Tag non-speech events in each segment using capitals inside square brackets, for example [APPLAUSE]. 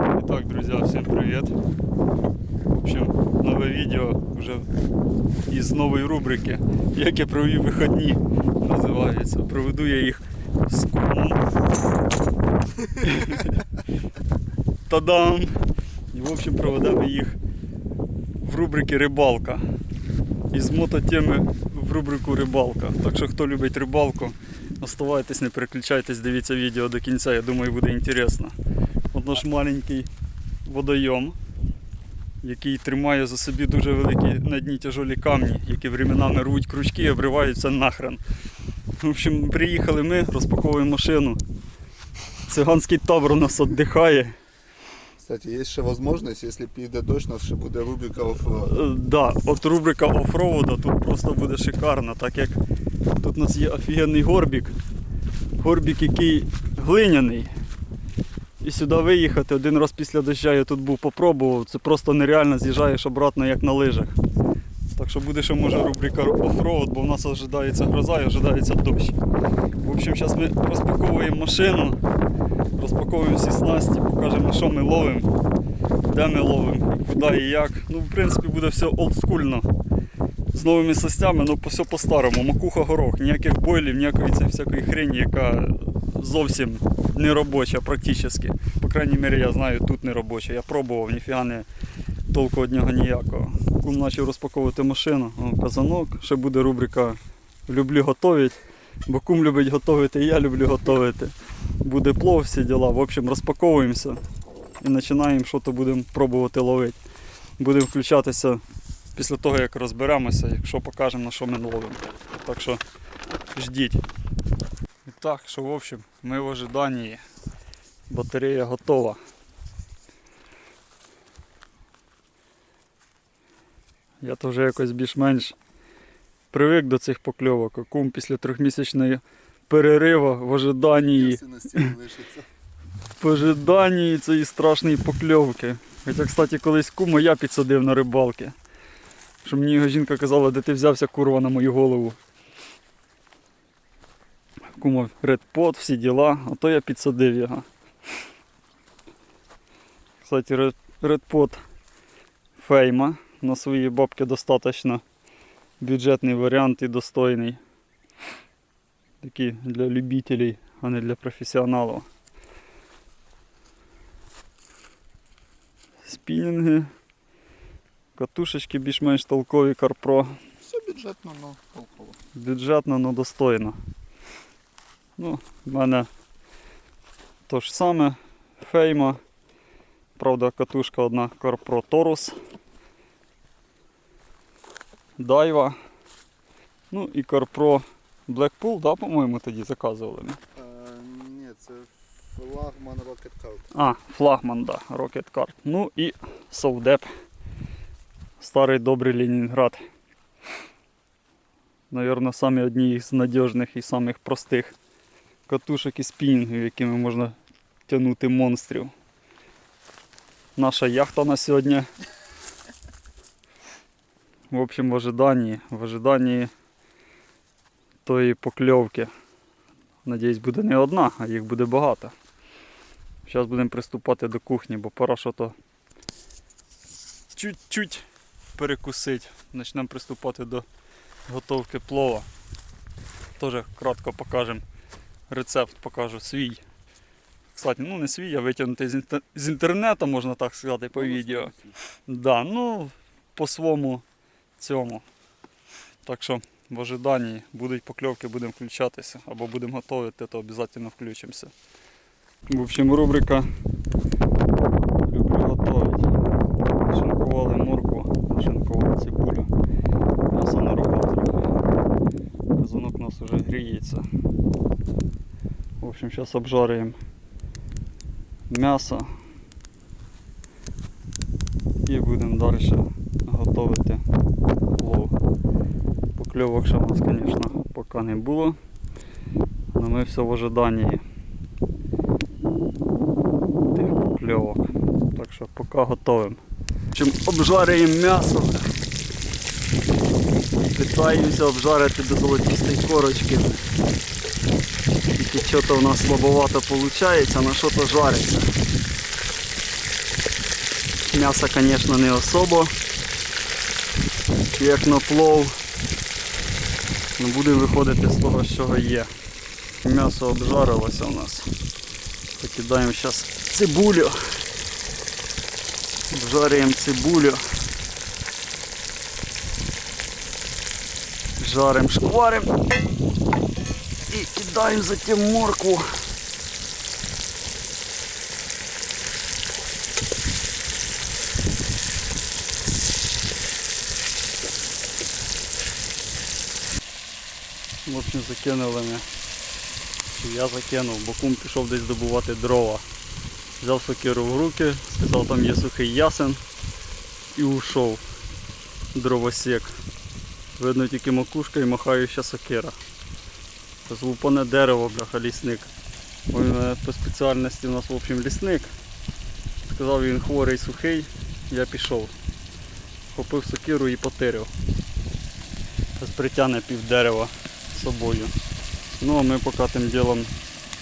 Итак, друзья, всем привет. В общем, нове відео вже із нової рубрики, як я провів вихідні, називається. Проведу я їх з кумом. [LAUGHS] Та-дам! І в общем проведемо їх в рубрики Рибалка. Із мототеми в рубрику Рибалка. Так що хто любить рибалку, оставайтесь, не переключайтесь, дивіться відео до кінця, я думаю, буде інтересно. Наш маленький водойом, який тримає за собі дуже великі на дні тяжолі камні, які временами рвуть крючки і обриваються нахрен. В общем, приїхали ми, розпаковуємо машину. Циганський табор у нас віддихає. Кстати, є ще можливість, якщо піде дощ, у нас ще буде рубрика оффроад. Е, Да, от рубрика оффроуда тут просто буде шикарна, так як тут у нас є офігенний горбік. Горбік, який глиняний. І сюди виїхати один раз після дощу я тут був попробував. Це просто нереально з'їжджаєш обратно як на лижах. Так що буде ще може рубрика оффроуд, бо в нас ожидається гроза і ожидається дощ. В общем, зараз ми розпаковуємо машину, розпаковуємо всі снасті, покажемо, що ми ловимо де ми ловимо, куди і як. Ну, в принципі, буде все олдскульно. З новими состями, ну все по-старому. Макуха горох, ніяких бойлів, ніякої цієї всякої хрені, яка зовсім не робоча, практично. По крайній мірі, я знаю, тут не робоча. Я пробував, ніфіга не толку від нього ніякого. Кум почав розпаковувати машину, О, казанок, ще буде рубрика Люблю готувати. Бо кум любить готувати, і я люблю готувати. Буде плов, всі діла. В общем, розпаковуємося і починаємо що то будемо пробувати ловити. Будемо включатися після того, як розберемося, якщо покажемо на що ми ловимо. Так що ждіть. І так, що в общем, ми в ожиданні. Батарея готова. Я то вже якось більш-менш привик до цих покльовок. А Кум після трьохмісячної перерива в ожиданні в ожиданні цієї страшної покльовки. Хоча, кстати, колись кума я підсадив на рибалки. Що мені його жінка казала, де ти взявся курва на мою голову. Кума редпот, всі діла, а то я підсадив його. Кстати, ред- редпот фейма на свої бабки достатньо бюджетний варіант і достойний. Такий для любителів, а не для професіоналів. спінінги, катушечки більш-менш толкові Карпро. Все бюджетно, але толково. Бюджетно, але достойно. Ну, в мене то ж саме фейма. Правда, катушка одна Карпро Торус. Дайва. Ну і Карпро Blackpool, да, по-моєму, тоді заказували. Е, ні, це флагман Rocket Card. А, флагман, да, Rocket Card. Ну і Совдеп. Старий добрий Ленінград. Наверно, самі одні з надіжних і самих простих катушок і спінінгів, якими можна тягнути монстрів. Наша яхта на сьогодні. В общем, в ожиданні, в ожиданні тої покльовки. Надіюсь, буде не одна, а їх буде багато. Зараз будемо приступати до кухні, бо пора що то чуть-чуть перекусити. Почнемо приступати до готовки плова. Теж кратко покажемо рецепт, покажу свій. Кстати, ну не свій, а витягнутий з, інте- з інтернету, можна так сказати, по відео. Да, ну, по своєму цьому. Так що в ожиданні будуть покльовки, будемо включатися, або будемо готувати, то обов'язково включимося. В общем, рубрика Люблю готовить. Шинкували моркву, шинкували цибулю. М'ясо наробив трохи. Казанок у нас вже гріється. В общем, зараз обжарюємо м'ясо і будемо далі готувати плов. Покльовок ще в нас, звісно, поки не було. Але ми все в ожиданні тих покльовок. Так що поки готовим. Чим обжарюємо м'ясо. Питаємося обжарити до золотистої корочки. Тільки що-то в нас слабовато виходить, на що то жариться. М'ясо, звісно, не особо. Як на плов. Ну, будемо виходити з того, що є. М'ясо обжарилося у нас. Покидаємо зараз цибулю. Обжарюємо цибулю. Жарим, шкварим. І кидаємо затем моркву. В общем, закинули ми. Я закинув, бо кум пішов десь добувати дрова. Взяв сокиру в руки, сказав, там є сухий ясен і ушов. Дровосек. Видно тільки макушка і махаюча сокира. Злупане дерево, бляха, лісник. Він е, по спеціальності у нас в общем лісник. Сказав він хворий сухий, я пішов. Хопив сокиру і потирив. Притягне пів дерева з собою. Ну а ми поки тим ділом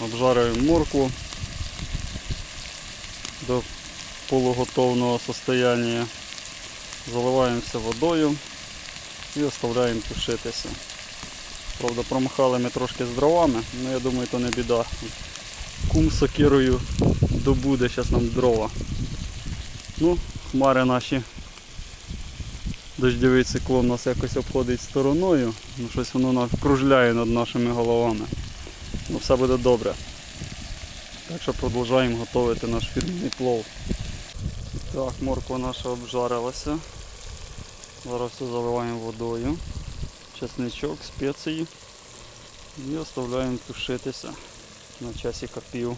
обжарюємо моркву до полуготовного состояння. Заливаємо все водою і оставляємо тушитися. Правда, промахали ми трошки з дровами, але я думаю, то не біда. Кум сокирою добуде зараз нам дрова. Ну, хмари наші. Дождьовий циклон нас якось обходить стороною, ну щось воно нас кружляє над нашими головами. Ну все буде добре. Так що продовжуємо готувати наш фірмний плов. Так, морква наша обжарилася. Зараз все заливаємо водою. Чесничок, спеції. І оставляємо тушитися на часика пів.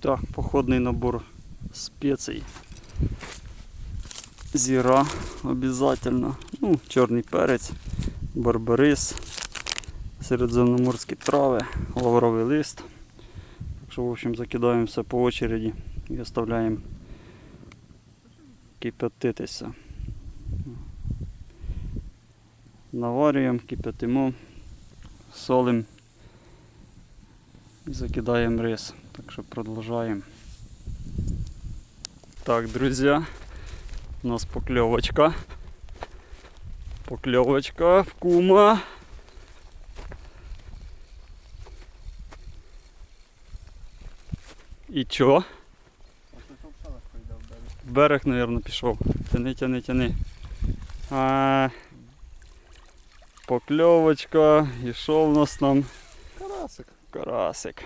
Так, походний набор спецій. Зіра обязательно. Ну, чорний перець, барбарис, середземноморські трави, лавровий лист. Так що, в общем, закидаємо все по очереді і оставляємо кипятитися. Наварюємо, кипятимо, солимо і закидаємо рис. Так що продовжаємо. Так, друзі, у нас покльовочка. Покльовочка в кума. І чо? Берег, мабуть, пішов. Тяни, тяни, тяни. А, покльовочка. І що в нас там? Карасик. Карасик.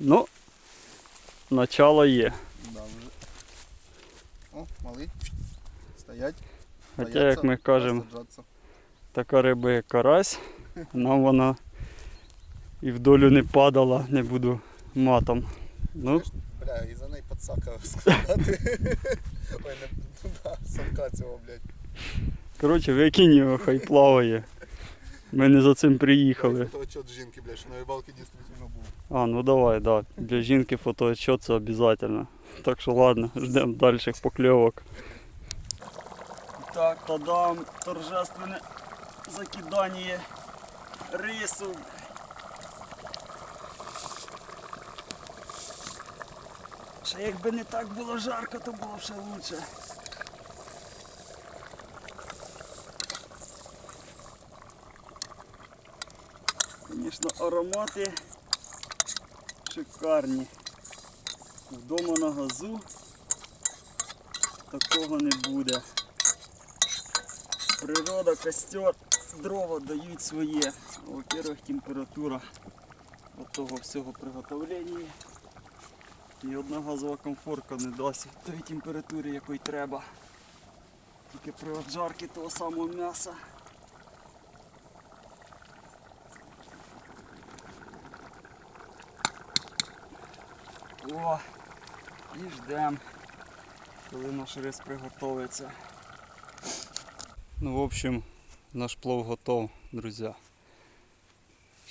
Ну, начало є. Да, вже. О, малий. Стоять. Хоча, як ми кажемо, така риба як карась, нам вона і в долю не падала, не буду матом. Ну, Бля, і за неї подсака сказати. [LAUGHS] Ой, не ну да, самка цього, блядь. коротше, викинь його, хай плаває. Ми не за цим приїхали. Фотоотчет жінки, блядь, що на рибалці дійсно був. А, ну давай, да. Для жінки фотоотчет це обов'язково. Так що ладно, ждемо дальших покльовок. Так, тадам, торжественне закидання рису. Ще якби не так було жарко, то було б ще лучше. Звісно, аромати шикарні. Вдома на газу такого не буде. Природа, костер, дрова дають своє. Во-первых, температура от того всього приготовлення. І одна газова комфорка не дасть тої температури, якої треба. Тільки при обжарці того самого м'яса. О, і ждемо, коли наш рис приготовиться. Ну, в общем, наш плов готов, друзі.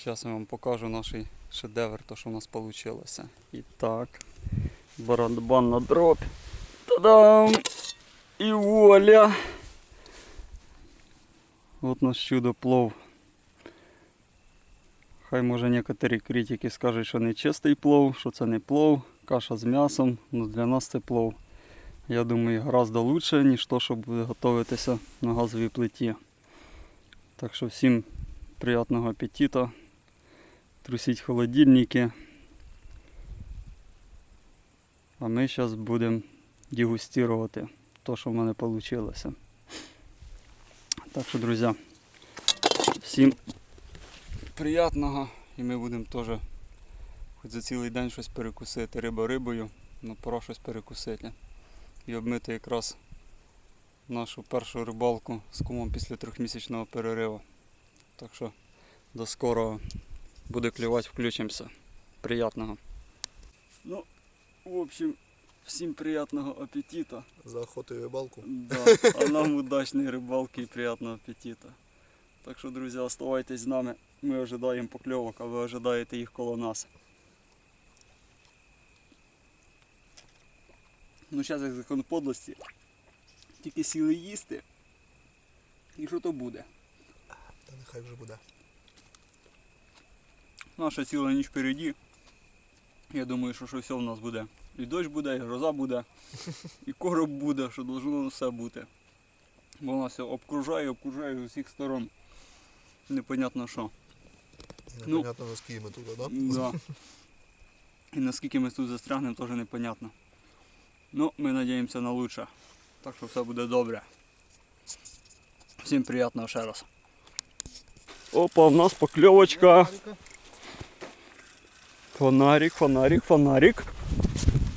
Зараз я вам покажу наш шедевр, то що у нас вийшло. І так, барабан на дробь. Та-дам! І воля! От наш чудо плов. Хай може некоторі критики скажуть, що не чистий плов, що це не плов, каша з м'ясом, ну для нас це плов. Я думаю, гораздо лучше, ніж то, що буде готуватися на газовій плиті. Так що всім приятного апетита. Трусіть холодильники. А ми зараз будемо дегустувати то, що в мене вийшло. Так що, друзі, всім приятного і ми будемо теж хоч за цілий день щось перекусити. Риба рибою, ну пора щось перекусити. І обмити якраз нашу першу рибалку з кумом після трьохмісячного перериву. Так що до скорого буде клювати, включимося. Приятного. Ну, в общем, всім приятного апетита. За охоту і рибалку. Да, а нам удачной рыбалки и приятного аппетита. Так що, друзі, оставайтесь з нами. Ми ожидаємо покльовок, а ви ожидаєте їх коло нас. Ну, зараз як закон подлості. Тільки сіли їсти. І що то буде? Та нехай вже буде. Наша ціла ніч впереді. Я думаю, що, що все в нас буде. І дощ буде, і гроза буде, і короб буде, що должно все бути. Бо вона все обкружає, обкружає з усіх сторон. Непонятно що. Ну. Непонятно, за скільки ми тут, да? Да. І наскільки ми тут застрягнемо, теж непонятно. Ну, ми надіємося на лучше. Так що все буде добре. Всім приятного ще раз. Опа, у нас покльовочка. Фонарик, фонарик, фонарик.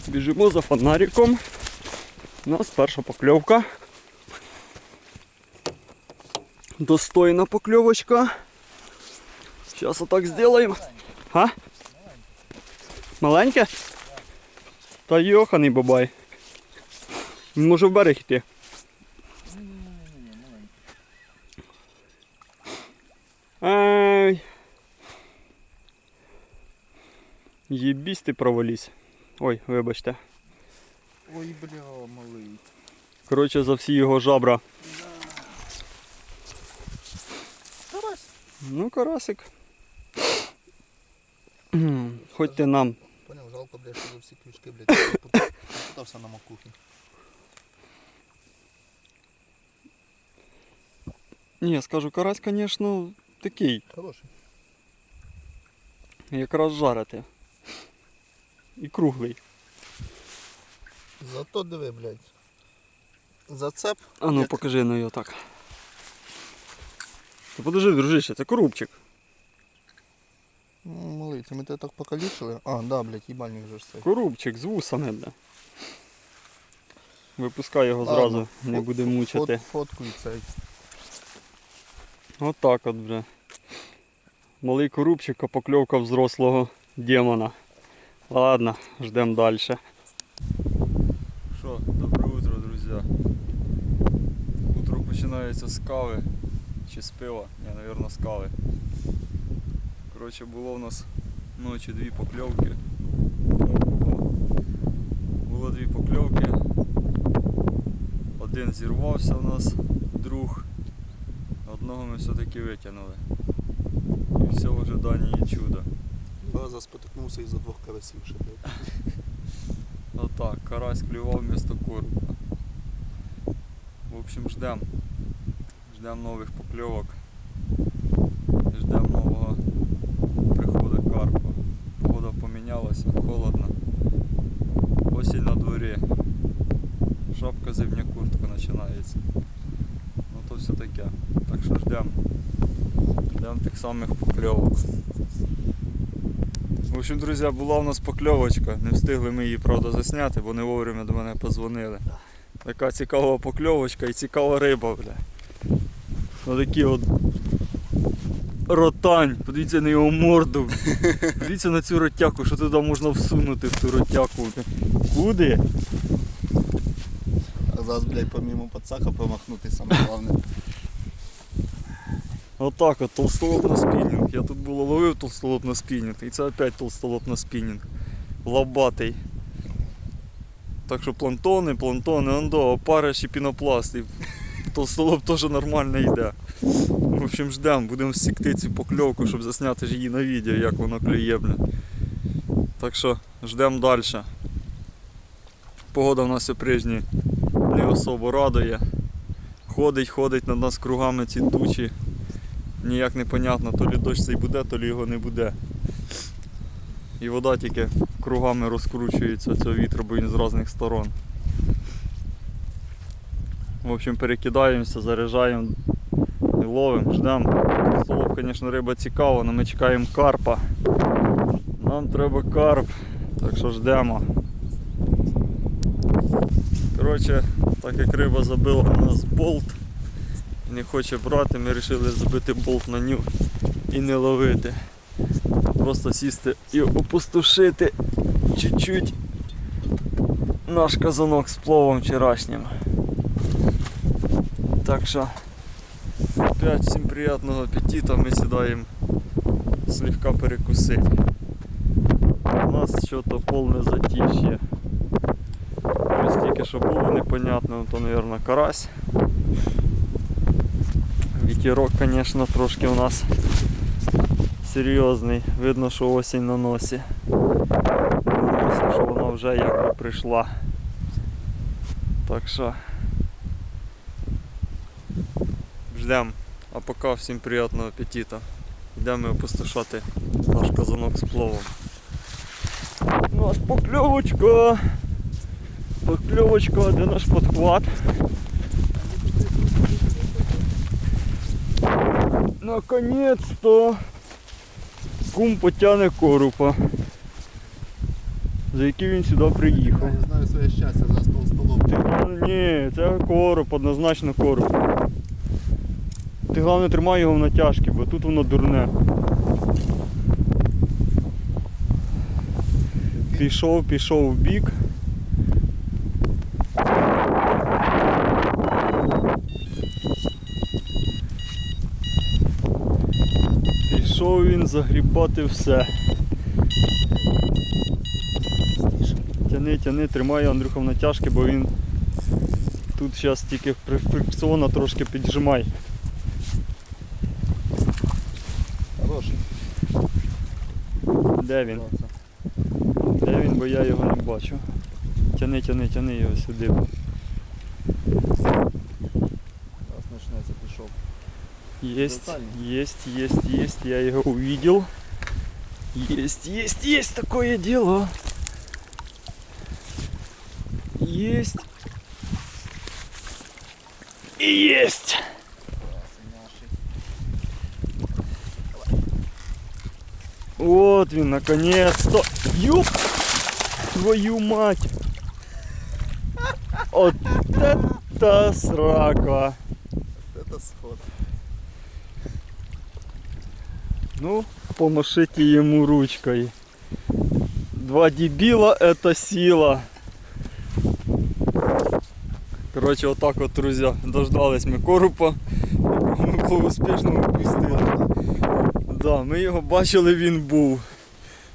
Біжимо за фонариком. У нас перша покльовка. Достойна покльовочка. Сейчас вот так сделаем. А? Маленьке? Та йоханий бабай. Він Може в берег йти. Ай. Єбісь ти провалісь. Ой, вибачте. Ой, бля, малий. Коротше, за всі його жабра. Карась. Ну, карасик. Ти нам. Поняв, жалко, бля, що всі крючки, блядь, [COUGHS] попутався на макухі. Ні, скажу, карась, звісно, такий, Хороший. якраз жарити. І круглий. Зато диви, блядь. Зацеп. А ну покажи на його так. Та подожди, дружище, це коробчик. Ну, Малий, це ми тебе так покалічили. А, да, блядь, їбальник же ж цей. Коробчик з вусами, бля. Випускай його Ладно, зразу, не фот- буде мучити. Фот, фотку і цей. Отак от, бля. Малий коробчик, а покльовка взрослого демона. Ладно, ждемо далі. Що, добре утро, друзі. Утро починається з кави чи з пива. Ні, мабуть, з кави. Коротше, було у нас ночі дві покльовки. Було дві покльовки. Один зірвався у нас, друг. Одного ми все-таки витягнули. І все в ожиданні чуда. База спотикнувся із-за двох карасів ще, блядь. [LAUGHS] Отак, карась клював вместо коропа. В общем, ждем. Ждем нових покльовок. Ждем нового приходу карпа. Погода помінялася, холодно. Осінь на дворі. Шапка зимня куртка починається. Все таке. Так що ждем. Ждем тих самих покльовок. В общем, друзі, була у нас покльовочка. Не встигли ми її, правда, засняти, бо не вовремя до мене позвонили. Така цікава покльовочка і цікава риба, бля. Отакі от ротань. Подивіться на його морду. Подивіться на цю ротяку, що туди можна всунути в ту ротяку. Куди? Зараз, блядь, помимо пацака промахнути саме головне. Отак от толстолоб на спінінг. Я тут було ловив толстолоб на спінінг, і це опять толстолоб на спінінг. Лобатий. Так що плантони, плантони, ондо, опариш і пінопласт. І толстолоб теж нормально йде. В общем, ждемо, будемо всікти цю покльовку, щоб засняти ж її на відео, як воно клює. бля. Так що ждемо далі. Погода в нас оприжні не особо радує. Ходить, ходить над нас кругами ці тучі. Ніяк не понятно, то лі дощ цей буде, то лі його не буде. І вода тільки кругами розкручується цього вітру, бо з різних сторон. В общем, перекидаємося, заряджаємо ловимо, ждемо. Солоб, звісно, риба цікава, але ми чекаємо карпа. Нам треба карп, так що ждемо. Коротше, так як риба забила у нас болт не хоче брати, ми вирішили забити болт на ню і не ловити. Просто сісти і опустошити чуть-чуть наш казанок з пловом вчорашнім. Так що опять всім приятного аппетита, ми сідаємо слегка перекусити. У нас що-то повне затишье. Ось тільки що було непонятно, то, мабуть, карась. Вітерок, звісно, трошки у нас серйозний. Видно, що осінь на носі. Думається, що вона вже якби прийшла. Так що ждемо. А поки всім приятного апетита. Йдемо опустошати наш казанок з пловом. У нас покльовочка. Покльовочка, де наш подхват? Наконец-то кум потягне корупа. За який він сюди приїхав. Я не знаю своє щастя за стол столом. Ні, це короб, однозначно короб. Ти головне тримай його в натяжки, бо тут воно дурне. Пішов, пішов в бік. Він загрібати все. Тяни, тяни, тримай Андрюха в натяжки, бо він тут зараз тільки фрикціона трошки піджимай. Хороший. Де він? Де він, бо я його не бачу. Тяни, тяни, тяни його сюди. Есть, есть, есть, есть, я его увидел. Есть, есть, есть такое дело. Есть. И есть. Вот він, наконец-то. Ёп! Твою мать! Вот это срака! Ну, помашите ему ручкой. Два дебила это сила. Короче, вот так вот, друзья, дождались ми корупа. Ми його успішно випустили. Да, ми його бачили, він був.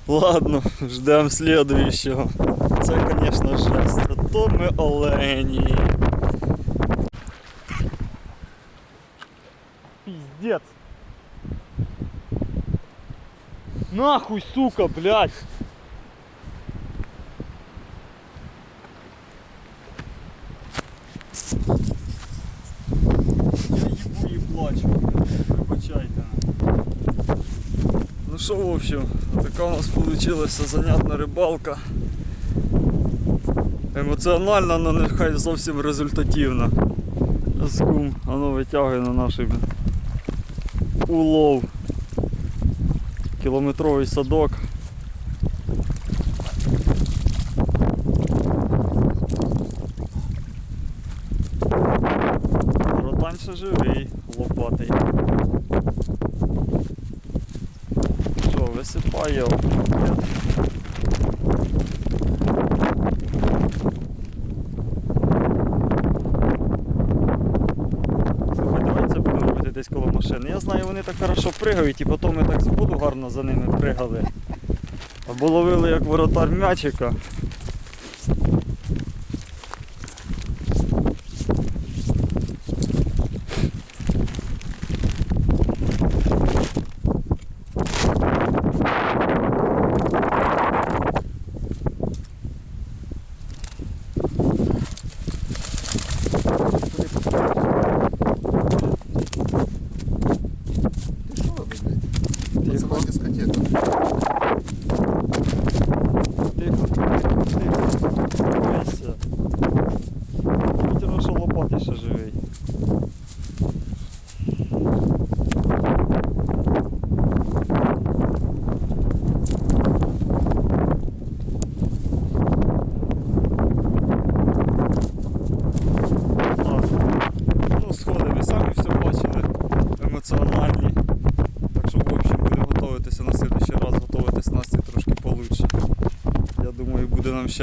Ладно, ждемо слідуючого. Це, звісно, жесть. А то ми олені. Пиздец. Нахуй, сука, блядь! Я їбу і плачу. Вибачайте. Ну що, в общем, така у нас вийшла занятна рибалка. Емоціональна, але нехай зовсім результативна. Скум, воно витягує на наш улов. Кілометровий садок. Ротань ще живий, лопатий. Що, висипає? Слухай, давай це будемо робити десь коло машини. Я знаю, вони так хорошо пригають і потім ми так з воду гарно за ними пригали. Або ловили як воротар м'ячика.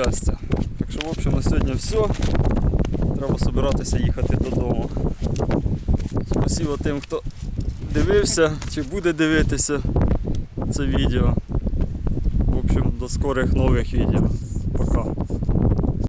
Щастя. Так що, в общем, на сьогодні все. Треба збиратися їхати додому. Спасибо тим, хто дивився чи буде дивитися це відео. В общем, до скорих нових відео.